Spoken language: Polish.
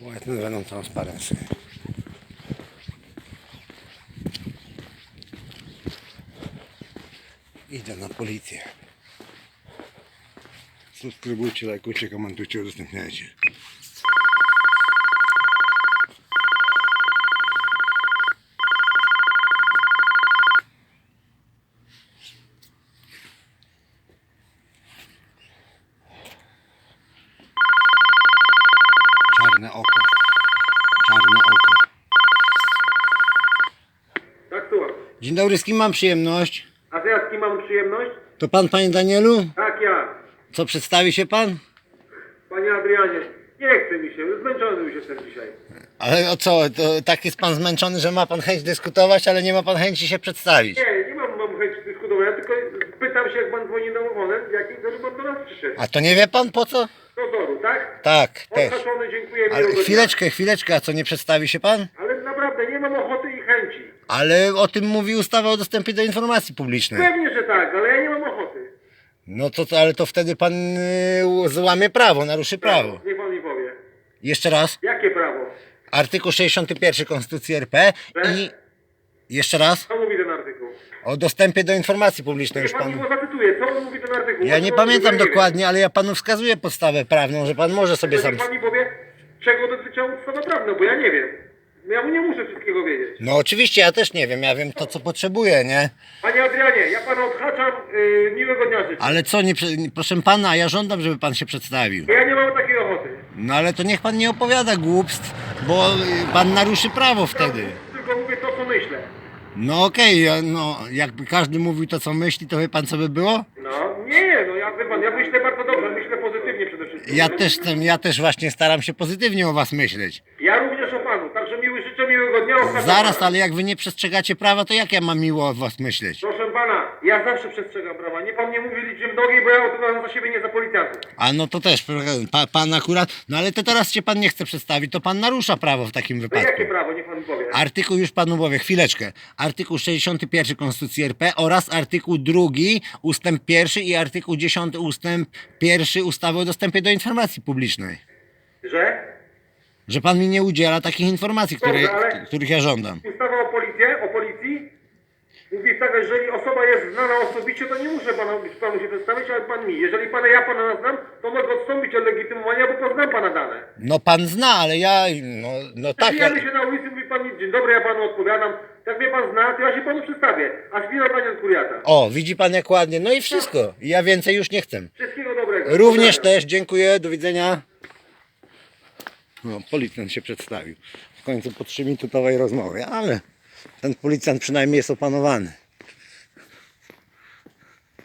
White będą transparensy. Idę na policję. Subskrybujcie, lajkujcie, komentujcie, udostępniajcie. Czarne oko. Czarne oko. Tak, słucham. Dzień dobry, z kim mam przyjemność? A to ja z kim mam przyjemność? To pan, panie Danielu? Tak, ja. Co, przedstawi się pan? Panie Adrianie, nie chce mi się, zmęczony już jestem dzisiaj. Ale o co, to tak jest pan zmęczony, że ma pan chęć dyskutować, ale nie ma pan chęci się przedstawić. Nie, nie mam, mam chęci dyskutowania, tylko pytam się, jak pan dzwoni na oponent, jaki, żeby pan do nas przyszedł. A to nie wie pan po co? Dozoru, tak? Tak, też. Odhaczony, dziękuję. Ale miłego chwileczkę, chwileczkę, a co, nie przedstawi się pan? Ale naprawdę, nie mam ochoty i chęci. Ale o tym mówi ustawa o dostępie do informacji publicznej. Pewnie, że tak, ale ja nie mam ochoty. No to, to ale to wtedy pan y, złamie prawo, naruszy prawo. Niech pan mi powie. Jeszcze raz. Jakie prawo? Artykuł 61 Konstytucji RP i jeszcze raz? O dostępie do informacji publicznej już pan go zapytuje, co on mówi ten artykuł? Ja nie pamiętam dokładnie, ale ja panu wskazuję podstawę prawną, że pan może sobie sam. pan mi powie, czego dotyczy ustawa prawna, bo ja nie wiem. Ja mu nie muszę wszystkiego wiedzieć. No oczywiście, ja też nie wiem, ja wiem to co potrzebuję, nie? Panie Adrianie, ja pana odhaczam, yy, miłego dnia życzę. Ale co, nie, prze- nie- proszę pana, ja żądam, żeby pan się przedstawił. Ja nie mam takiej ochoty. No ale to niech pan nie opowiada głupstw, bo y, pan naruszy prawo wtedy. Tylko mówię to, co myślę. No okej, ja- no jakby każdy mówił to co myśli, to wie pan co by było? No, nie, no ja, wie pan, ja myślę bardzo dobrze, myślę pozytywnie przede wszystkim. Ja też, chcę- ja też właśnie staram się pozytywnie o was myśleć. Ja również o panu, także miły życzę miłego dnia. Zaraz, ale jak wy nie przestrzegacie prawa, to jak ja mam miło o was myśleć? Proszę pana, ja zawsze przestrzegam prawa. Nie pan nie mówi liczbę nogi, bo ja odpowiadam za siebie, nie za policjantów. A no to też, proszę, pa, pan akurat, no ale to teraz się pan nie chce przedstawić, to pan narusza prawo w takim To wypadku. jakie prawo, niech pan mi powie. Artykuł już panu powie, chwileczkę. Artykuł 61 Konstytucji RP oraz artykuł 2 ustęp 1 i artykuł 10 ustęp 1 ustawy o dostępie do informacji publicznej. Że? Że pan mi nie udziela takich informacji, które, Dobrze, ale- których ja żądam. Ustawa o policję, o policji mówi tak, że jeżeli osoba jest znana osobiście, to nie muszę pana, panu się przedstawić, ale pan mi. Jeżeli pana ja pana znam, to mogę odstąpić od legitymowania, bo poznam pana dane. No pan zna, ale ja, no, no tak. Ja, Przybijamy się na ulicy, mówi pan mi, dzień dobry, ja panu odpowiadam. Jak mnie pan zna, to ja się panu przedstawię. A chwila pani od kuriata. o, widzi pan jak ładnie. No i wszystko. Ja więcej już nie chcę. Wszystkiego dobrego. Również też, dziękuję, do widzenia. No, policjant się przedstawił. W końcu po 3-minutowej rozmowie, ale ten policjant przynajmniej jest opanowany.